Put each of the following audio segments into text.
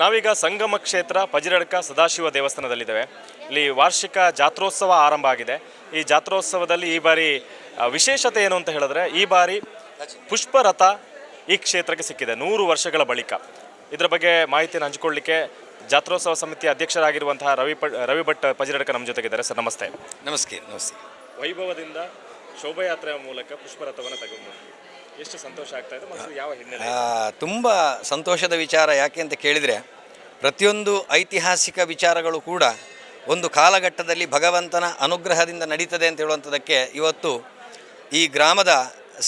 ನಾವೀಗ ಸಂಗಮ ಕ್ಷೇತ್ರ ಪಜಿರಡ್ಕ ಸದಾಶಿವ ದೇವಸ್ಥಾನದಲ್ಲಿದ್ದೇವೆ. ಇಲ್ಲಿ ವಾರ್ಷಿಕ ಜಾತ್ರೋತ್ಸವ ಆರಂಭ ಆಗಿದೆ. ಈ ಜಾತ್ರೋತ್ಸವದಲ್ಲಿ ಈ ಬಾರಿ ವಿಶೇಷತೆ ಏನು ಅಂತ ಹೇಳಿದ್ರೆ ಈ ಬಾರಿ ಪುಷ್ಪರಥ ಈ ಕ್ಷೇತ್ರಕ್ಕೆ ಸಿಕ್ಕಿದೆ ನೂರು ವರ್ಷಗಳ ಬಳಿಕ. ಇದರ ಬಗ್ಗೆ ಮಾಹಿತಿಯನ್ನು ಹಂಚಿಕೊಳ್ಳಿಕ್ಕೆ ಜಾತ್ರೋತ್ಸವ ಸಮಿತಿ ಅಧ್ಯಕ್ಷರಾಗಿರುವಂತಹ ರವಿ ಪ ರವಿ ಭಟ್ ಪಜಿರಡ್ಕ ನಮ್ಮ ಜೊತೆಗಿದ್ದಾರೆ. ಸರ್ ನಮಸ್ತೆ. ನಮಸ್ತೆ ನಮಸ್ತೆ. ವೈಭವದಿಂದ ಶೋಭಾಯಾತ್ರೆಯ ಮೂಲಕ ಪುಷ್ಪರಥವನ್ನು ತಗೊಂಡು ಎಷ್ಟು ಸಂತೋಷ ಆಗ್ತಾ ಇದೆ ಯಾವ ಹಿನ್ನೆಲೆ ತುಂಬ ಸಂತೋಷದ ವಿಚಾರ ಯಾಕೆ ಅಂತ ಕೇಳಿದರೆ, ಪ್ರತಿಯೊಂದು ಐತಿಹಾಸಿಕ ವಿಚಾರಗಳು ಕೂಡ ಒಂದು ಕಾಲಘಟ್ಟದಲ್ಲಿ ಭಗವಂತನ ಅನುಗ್ರಹದಿಂದ ನಡೀತದೆ ಅಂತ ಹೇಳುವಂಥದ್ದಕ್ಕೆ ಇವತ್ತು ಈ ಗ್ರಾಮದ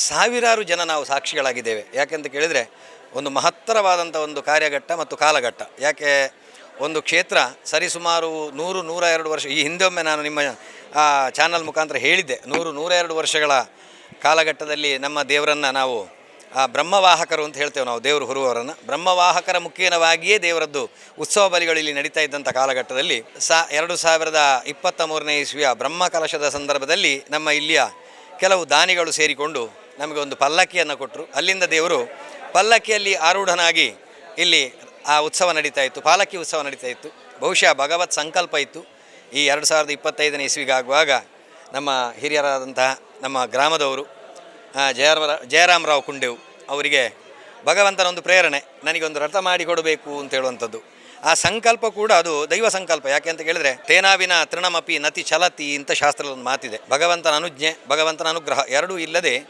ಸಾವಿರಾರು ಜನ ನಾವು ಸಾಕ್ಷಿಗಳಾಗಿದ್ದೇವೆ. ಯಾಕೆಂತ ಕೇಳಿದರೆ, ಒಂದು ಮಹತ್ತರವಾದಂಥ ಒಂದು ಕಾರ್ಯಘಟ್ಟ ಮತ್ತು ಕಾಲಘಟ್ಟ. ಯಾಕೆ ಒಂದು ಕ್ಷೇತ್ರ ಸರಿಸುಮಾರು ನೂರು ನೂರ ಎರಡು ವರ್ಷ, ಈ ಹಿಂದೊಮ್ಮೆ ನಾನು ನಿಮ್ಮ ಚಾನಲ್ ಮುಖಾಂತರ ಹೇಳಿದ್ದೆ. ನೂರು ನೂರ ಎರಡು ವರ್ಷಗಳ ಕಾಲಘಟ್ಟದಲ್ಲಿ ನಮ್ಮ ದೇವರನ್ನು ನಾವು, ಆ ಬ್ರಹ್ಮವಾಹಕರು ಅಂತ ಹೇಳ್ತೇವೆ ನಾವು, ದೇವರು ಹುರುವವರನ್ನು. ಬ್ರಹ್ಮವಾಹಕರ ಮುಖೇನವಾಗಿಯೇ ದೇವರದ್ದು ಉತ್ಸವ ಬಲಿಗಳು ಇಲ್ಲಿ ನಡೀತಾ ಇದ್ದಂಥ ಕಾಲಘಟ್ಟದಲ್ಲಿ ಸಾ, ಎರಡು ಸಾವಿರದ ಇಪ್ಪತ್ತ ಮೂರನೇ ಇಸ್ವಿಯ ಬ್ರಹ್ಮ ಕಲಶದ ಸಂದರ್ಭದಲ್ಲಿ ನಮ್ಮ ಇಲ್ಲಿಯ ಕೆಲವು ದಾನಿಗಳು ಸೇರಿಕೊಂಡು ನಮಗೆ ಒಂದು ಪಲ್ಲಕ್ಕಿಯನ್ನು ಕೊಟ್ಟರು. ಅಲ್ಲಿಂದ ದೇವರು ಪಲ್ಲಕ್ಕಿಯಲ್ಲಿ ಆರೂಢನಾಗಿ ಇಲ್ಲಿ ಆ ಉತ್ಸವ ನಡೀತಾ ಇತ್ತು, ಪಾಲಕ್ಕಿ ಉತ್ಸವ ನಡೀತಾ ಇತ್ತು. ಬಹುಶಃ ಭಗವತ್ ಸಂಕಲ್ಪ ಇತ್ತು. ಈ ಎರಡು ಸಾವಿರದ ಇಪ್ಪತ್ತೈದನೇ ಇಸ್ವಿಗಾಗುವಾಗ ನಮ್ಮ ಹಿರಿಯರಾದಂತಹ ನಮ್ಮ ಗ್ರಾಮದವರು ಆ, ಜಯರಾಮ ಜಯರಾಮರಾವ್ ಕುಂಡೆವು ಅವರಿಗೆ ಭಗವಂತನ ಒಂದು ಪ್ರೇರಣೆ ನನಗೊಂದು ರಥ ಮಾಡಿ ಕೊಡಬೇಕು ಅಂತ ಹೇಳುವಂಥದ್ದು. ಆ ಸಂಕಲ್ಪ ಕೂಡ ಅದು ದೈವ ಸಂಕಲ್ಪ. ಯಾಕೆ ಅಂತ ಕೇಳಿದ್ರೆ ತೇನಾವಿನ ತೃಣಮಪಿ ನತಿ ಚಲತಿ ಅಂತ ಶಾಸ್ತ್ರದ ಒಂದು ಮಾತಿದೆ. ಭಗವಂತನ ಅನುಜ್ಞೆ ಭಗವಂತನ ಅನುಗ್ರಹ ಎರಡೂ ಇಲ್ಲದೆ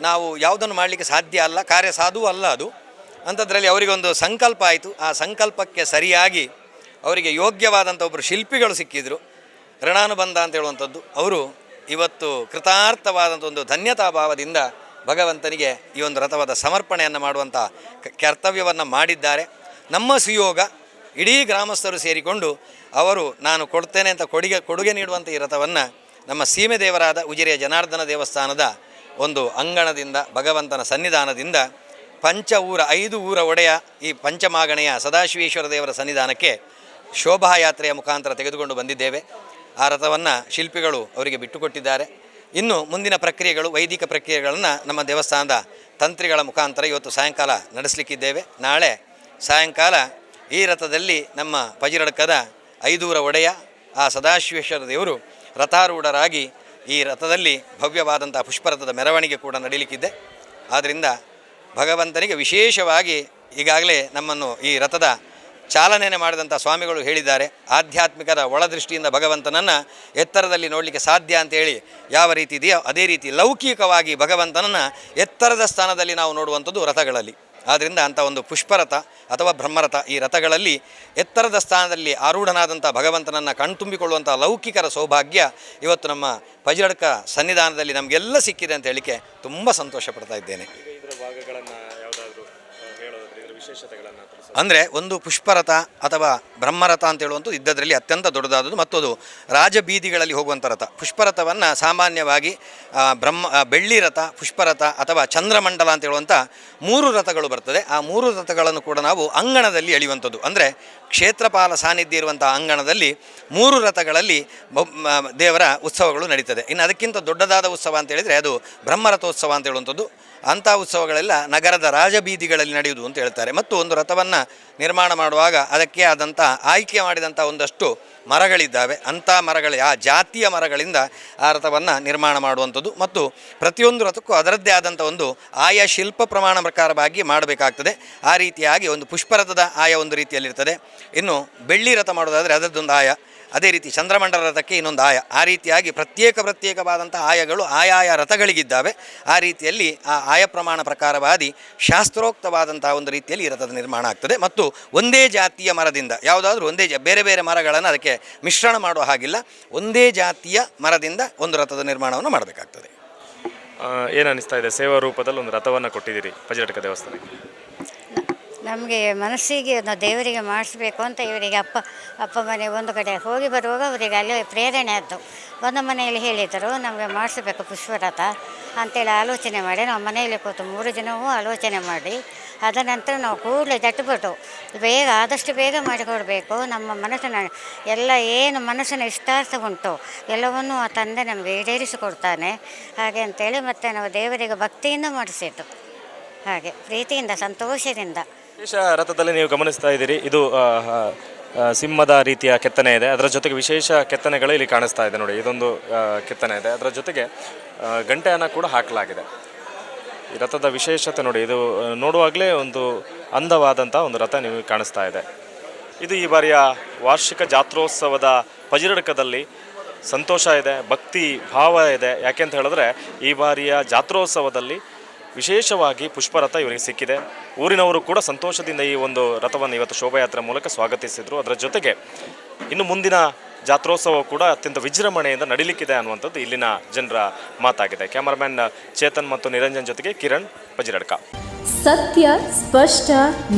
ನಾವು ಯಾವುದನ್ನು ಮಾಡಲಿಕ್ಕೆ ಸಾಧ್ಯ ಅಲ್ಲ ಕಾರ್ಯ ಸಾಧು ಅಲ್ಲ ಅದು. ಅಂಥದ್ರಲ್ಲಿ ಅವರಿಗೊಂದು ಸಂಕಲ್ಪ ಆಯಿತು. ಆ ಸಂಕಲ್ಪಕ್ಕೆ ಸರಿಯಾಗಿ ಅವರಿಗೆ ಯೋಗ್ಯವಾದಂಥ ಒಬ್ಬರು ಶಿಲ್ಪಿಗಳು ಸಿಕ್ಕಿದ್ರು. ಋಣಾನುಬಂಧ ಅಂತ ಹೇಳುವಂಥದ್ದು. ಅವರು ಇವತ್ತು ಕೃತಾರ್ಥವಾದಂಥ ಒಂದು ಧನ್ಯತಾ ಭಾವದಿಂದ ಭಗವಂತನಿಗೆ ಈ ಒಂದು ರಥವಾದ ಸಮರ್ಪಣೆಯನ್ನು ಮಾಡುವಂಥ ಕರ್ತವ್ಯವನ್ನು ಮಾಡಿದ್ದಾರೆ. ನಮ್ಮ ಸುಯೋಗ ಇಡೀ ಗ್ರಾಮಸ್ಥರು ಸೇರಿಕೊಂಡು ಅವರು ನಾನು ಕೊಡ್ತೇನೆ ಅಂತ ಕೊಡುಗೆ ಕೊಡುಗೆ ನೀಡುವಂಥ ಈ ರಥವನ್ನು ನಮ್ಮ ಸೀಮೆ ದೇವರಾದ ಉಜಿರೆಯ ಜನಾರ್ದನ ದೇವಸ್ಥಾನದ ಒಂದು ಅಂಗಣದಿಂದ, ಭಗವಂತನ ಸನ್ನಿಧಾನದಿಂದ ಪಂಚ ಊರ, ಐದು ಊರ ಒಡೆಯ ಈ ಪಂಚಮಾಗಣೆಯ ಸದಾಶಿವೇಶ್ವರ ದೇವರ ಸನ್ನಿಧಾನಕ್ಕೆ ಶೋಭಾಯಾತ್ರೆಯ ಮುಖಾಂತರ ತೆಗೆದುಕೊಂಡು ಬಂದಿದ್ದೇವೆ. ಆ ರಥವನ್ನು ಶಿಲ್ಪಿಗಳು ಅವರಿಗೆ ಬಿಟ್ಟುಕೊಟ್ಟಿದ್ದಾರೆ. ಇನ್ನು ಮುಂದಿನ ಪ್ರಕ್ರಿಯೆಗಳು ವೈದಿಕ ಪ್ರಕ್ರಿಯೆಗಳನ್ನು ನಮ್ಮ ದೇವಸ್ಥಾನದ ತಂತ್ರಿಗಳ ಮುಖಾಂತರ ಇವತ್ತು ಸಾಯಂಕಾಲ ನಡೆಸಲಿಕ್ಕಿದ್ದೇವೆ. ನಾಳೆ ಸಾಯಂಕಾಲ ಈ ರಥದಲ್ಲಿ ನಮ್ಮ ಪಜಿರಡ್ಕದ ಐದೂರ ಒಡೆಯ ಆ ಸದಾಶಿವೇಶ್ವರ ದೇವರು ರಥಾರೂಢರಾಗಿ ಈ ರಥದಲ್ಲಿ ಭವ್ಯವಾದಂಥ ಪುಷ್ಪರಥದ ಮೆರವಣಿಗೆ ಕೂಡ ನಡೀಲಿಕ್ಕಿದೆ. ಆದ್ದರಿಂದ ಭಗವಂತನಿಗೆ ವಿಶೇಷವಾಗಿ ಈಗಾಗಲೇ ನಮ್ಮನ್ನು ಈ ರಥದ ಚಾಲನೆಯನ್ನು ಮಾಡಿದಂಥ ಸ್ವಾಮಿಗಳು ಹೇಳಿದ್ದಾರೆ. ಆಧ್ಯಾತ್ಮಿಕದ ಒಳದೃಷ್ಟಿಯಿಂದ ಭಗವಂತನನ್ನು ಎತ್ತರದಲ್ಲಿ ನೋಡಲಿಕ್ಕೆ ಸಾಧ್ಯ ಅಂತೇಳಿ ಯಾವ ರೀತಿ ಇದೆಯೋ ಅದೇ ರೀತಿ ಲೌಕಿಕವಾಗಿ ಭಗವಂತನನ್ನು ಎತ್ತರದ ಸ್ಥಾನದಲ್ಲಿ ನಾವು ನೋಡುವಂಥದ್ದು ರಥಗಳಲ್ಲಿ. ಆದ್ದರಿಂದ ಅಂಥ ಒಂದು ಪುಷ್ಪರಥ ಅಥವಾ ಬ್ರಹ್ಮರಥ ಈ ರಥಗಳಲ್ಲಿ ಎತ್ತರದ ಸ್ಥಾನದಲ್ಲಿ ಆರೂಢನಾದಂಥ ಭಗವಂತನನ್ನು ಕಣ್ತುಂಬಿಕೊಳ್ಳುವಂಥ ಲೌಕಿಕರ ಸೌಭಾಗ್ಯ ಇವತ್ತು ನಮ್ಮ ಪಜಡ್ಕ ಸನ್ನಿಧಾನದಲ್ಲಿ ನಮಗೆಲ್ಲ ಸಿಕ್ಕಿದೆ ಅಂತ ಹೇಳಿಕೆ ತುಂಬ ಸಂತೋಷ ಪಡ್ತಾ ಇದ್ದೇನೆ. ವಿಶೇಷತೆಗಳನ್ನು ಅಂದರೆ ಒಂದು ಪುಷ್ಪರಥ ಅಥವಾ ಬ್ರಹ್ಮರಥ ಅಂತ ಹೇಳುವಂಥದ್ದು ಇದ್ದದರಲ್ಲಿ ಅತ್ಯಂತ ದೊಡ್ಡದಾದದ್ದು ಮತ್ತು ಅದು ರಾಜಬೀದಿಗಳಲ್ಲಿ ಹೋಗುವಂಥ ರಥ. ಪುಷ್ಪರಥವನ್ನು ಸಾಮಾನ್ಯವಾಗಿ ಬ್ರಹ್ಮ ಬೆಳ್ಳಿ ರಥ, ಪುಷ್ಪರಥ ಅಥವಾ ಚಂದ್ರಮಂಡಲ ಅಂತ ಹೇಳುವಂಥ ಮೂರು ರಥಗಳು ಬರ್ತದೆ. ಆ ಮೂರು ರಥಗಳನ್ನು ಕೂಡ ನಾವು ಅಂಗಣದಲ್ಲಿ ಎಳೆಯುವಂಥದ್ದು. ಅಂದರೆ ಕ್ಷೇತ್ರಪಾಲ ಸಾನ್ನಿಧ್ಯ ಇರುವಂಥ ಅಂಗಣದಲ್ಲಿ ಮೂರು ರಥಗಳಲ್ಲಿ ದೇವರ ಉತ್ಸವಗಳು ನಡೀತದೆ. ಇನ್ನು ಅದಕ್ಕಿಂತ ದೊಡ್ಡದಾದ ಉತ್ಸವ ಅಂತ ಹೇಳಿದರೆ ಅದು ಬ್ರಹ್ಮರಥೋತ್ಸವ ಅಂತ ಹೇಳುವಂಥದ್ದು. ಅಂಥ ಉತ್ಸವಗಳೆಲ್ಲ ನಗರದ ರಾಜಬೀದಿಗಳಲ್ಲಿ ನಡೆಯುವುದು ಅಂತ ಹೇಳ್ತಾರೆ. ಮತ್ತು ಒಂದು ರಥವನ್ನು ನಿರ್ಮಾಣ ಮಾಡುವಾಗ ಅದಕ್ಕೆ ಆದಂಥ ಆಯ್ಕೆ ಮಾಡಿದಂಥ ಒಂದಷ್ಟು ಮರಗಳಿದ್ದಾವೆ. ಅಂಥ ಮರಗಳ, ಆ ಜಾತಿಯ ಮರಗಳಿಂದ ಆ ರಥವನ್ನು ನಿರ್ಮಾಣ ಮಾಡುವಂಥದ್ದು. ಮತ್ತು ಪ್ರತಿಯೊಂದು ರಥಕ್ಕೂ ಅದರದ್ದೇ ಆದಂಥ ಒಂದು ಆಯಾ ಶಿಲ್ಪ ಪ್ರಮಾಣ ಪ್ರಕಾರವಾಗಿ ಮಾಡಬೇಕಾಗ್ತದೆ. ಆ ರೀತಿಯಾಗಿ ಒಂದು ಪುಷ್ಪರಥದ ಆಯಾ ಒಂದು ರೀತಿಯಲ್ಲಿರ್ತದೆ. ಇನ್ನು ಬೆಳ್ಳಿ ರಥ ಮಾಡೋದಾದರೆ ಅದರದ್ದೊಂದು ಆಯ. ಅದೇ ರೀತಿ ಚಂದ್ರಮಂಡಲ ರಥಕ್ಕೆ ಇನ್ನೊಂದು ಆಯ. ಆ ರೀತಿಯಾಗಿ ಪ್ರತ್ಯೇಕ ಪ್ರತ್ಯೇಕವಾದಂಥ ಆಯಗಳು ಆಯಾಯ ರಥಗಳಿಗಿದ್ದಾವೆ. ಆ ರೀತಿಯಲ್ಲಿ ಆ ಆಯ ಪ್ರಮಾಣ ಪ್ರಕಾರವಾದಿ ಶಾಸ್ತ್ರೋಕ್ತವಾದಂಥ ಒಂದು ರೀತಿಯಲ್ಲಿ ರಥದ ನಿರ್ಮಾಣ ಆಗ್ತದೆ. ಮತ್ತು ಒಂದೇ ಜಾತಿಯ ಮರದಿಂದ ಯಾವುದಾದ್ರೂ ಒಂದೇ ಬೇರೆ ಬೇರೆ ಮರಗಳನ್ನು ಅದಕ್ಕೆ ಮಿಶ್ರಣ ಮಾಡುವ ಹಾಗಿಲ್ಲ. ಒಂದೇ ಜಾತಿಯ ಮರದಿಂದ ಒಂದು ರಥದ ನಿರ್ಮಾಣವನ್ನು ಮಾಡಬೇಕಾಗ್ತದೆ. ಏನು ಇದೆ? ಸೇವಾ ರೂಪದಲ್ಲಿ ಒಂದು ರಥವನ್ನು ಕೊಟ್ಟಿದ್ದೀರಿ. ಪಜಟಕ ದೇವಸ್ಥಾನಕ್ಕೆ. ನಮಗೆ ಮನಸ್ಸಿಗೆ ನಾವು ದೇವರಿಗೆ ಮಾಡಿಸ್ಬೇಕು ಅಂತ ಇವರಿಗೆ ಅಪ್ಪ ಅಪ್ಪ ಮನೆ ಒಂದು ಕಡೆ ಹೋಗಿ ಬರುವಾಗ ಅವರಿಗೆ ಅಲ್ಲಿ ಪ್ರೇರಣೆ ಆಯಿತು ಒಂದು ಮನೆಯಲ್ಲಿ ಹೇಳಿದರು ನಮಗೆ ಮಾಡಿಸ್ಬೇಕು ಪುಷ್ಪರಥ ಅಂತೇಳಿ ಆಲೋಚನೆ ಮಾಡಿ, ನಾವು ಮನೆಯಲ್ಲಿ ಕೂತು ಮೂರು ಜನವೂ ಆಲೋಚನೆ ಮಾಡಿ, ಅದ ನಂತರ ನಾವು ಕೂಡಲೇ ಜಟ್ಟುಬಿಟ್ಟು ಬೇಗ, ಆದಷ್ಟು ಬೇಗ ಮಾಡಿಕೊಡಬೇಕು ನಮ್ಮ ಮನಸ್ಸಿನ, ಎಲ್ಲ ಏನು ಮನಸ್ಸಿನ ಇಷ್ಟಾರ್ಥ ಉಂಟು, ಎಲ್ಲವನ್ನೂ ಆ ತಂದೆ ನಮಗೆ ಈಡೇರಿಸಿಕೊಡ್ತಾನೆ. ಹಾಗೆ ಅಂತೇಳಿ ಮತ್ತು ನಾವು ದೇವರಿಗೆ ಭಕ್ತಿಯಿಂದ ಮಾಡಿಸಿದ್ದು. ಹಾಗೆ, ಪ್ರೀತಿಯಿಂದ, ಸಂತೋಷದಿಂದ. ವಿಶೇಷ ರಥದಲ್ಲಿ ನೀವು ಗಮನಿಸ್ತಾ ಇದ್ದೀರಿ. ಇದು ಸಿಂಹದ ರೀತಿಯ ಕೆತ್ತನೆ ಇದೆ. ಅದರ ಜೊತೆಗೆ ವಿಶೇಷ ಕೆತ್ತನೆಗಳು ಇಲ್ಲಿ ಕಾಣಿಸ್ತಾ ಇದೆ ನೋಡಿ. ಇದೊಂದು ಕೆತ್ತನೆ ಇದೆ. ಅದರ ಜೊತೆಗೆ ಗಂಟೆಯನ್ನು ಕೂಡ ಹಾಕಲಾಗಿದೆ. ಈ ರಥದ ವಿಶೇಷತೆ ನೋಡಿ, ಇದು ನೋಡುವಾಗಲೇ ಒಂದು ಅಂದವಾದಂಥ ಒಂದು ರಥ ನಿಮಗೆ ಕಾಣಿಸ್ತಾ ಇದೆ. ಇದು ಈ ಬಾರಿಯ ವಾರ್ಷಿಕ ಜಾತ್ರೋತ್ಸವದ ಪಜಿರಡಕದಲ್ಲಿ ಸಂತೋಷ ಇದೆ, ಭಕ್ತಿ ಭಾವ ಇದೆ. ಯಾಕೆ ಅಂತ ಹೇಳಿದ್ರೆ, ಈ ಬಾರಿಯ ಜಾತ್ರೋತ್ಸವದಲ್ಲಿ ವಿಶೇಷವಾಗಿ ಪುಷ್ಪರಥ ಇವರಿಗೆ ಸಿಕ್ಕಿದೆ. ಊರಿನವರು ಕೂಡ ಸಂತೋಷದಿಂದ ಈ ಒಂದು ರಥವನ್ನು ಇವತ್ತು ಶೋಭಾಯಾತ್ರೆ ಮೂಲಕ ಸ್ವಾಗತಿಸಿದರು. ಅದರ ಜೊತೆಗೆ ಇನ್ನು ಮುಂದಿನ ಜಾತ್ರೋತ್ಸವ ಕೂಡ ಅತ್ಯಂತ ವಿಜೃಂಭಣೆಯಿಂದ ನಡೀಲಿಕ್ಕಿದೆ ಅನ್ನುವಂಥದ್ದು ಇಲ್ಲಿನ ಜನರ ಮಾತಾಗಿದೆ. ಕ್ಯಾಮರಾಮ್ಯಾನ್ ಚೇತನ್ ಮತ್ತು ನಿರಂಜನ್ ಜೊತೆಗೆ ಕಿರಣ್ ಪಜಿರಡ್ಕ ಸತ್ಯ, ಸ್ಪಷ್ಟ,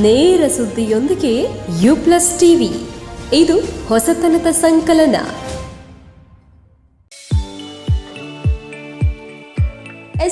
ನೇರ ಸುದ್ದಿಯೊಂದಿಗೆ ಯು ಪ್ಲಸ್ ಟಿವಿ. ಇದು ಹೊಸತನದ ಸಂಕಲನ.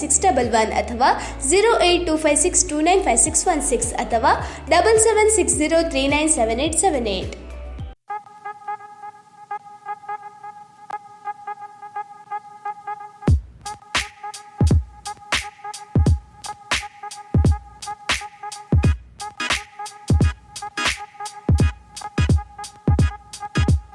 six double one ಅಥವಾ zero eight two five six two nine five six one six ಅಥವಾ double seven six zero three nine seven eight seven eight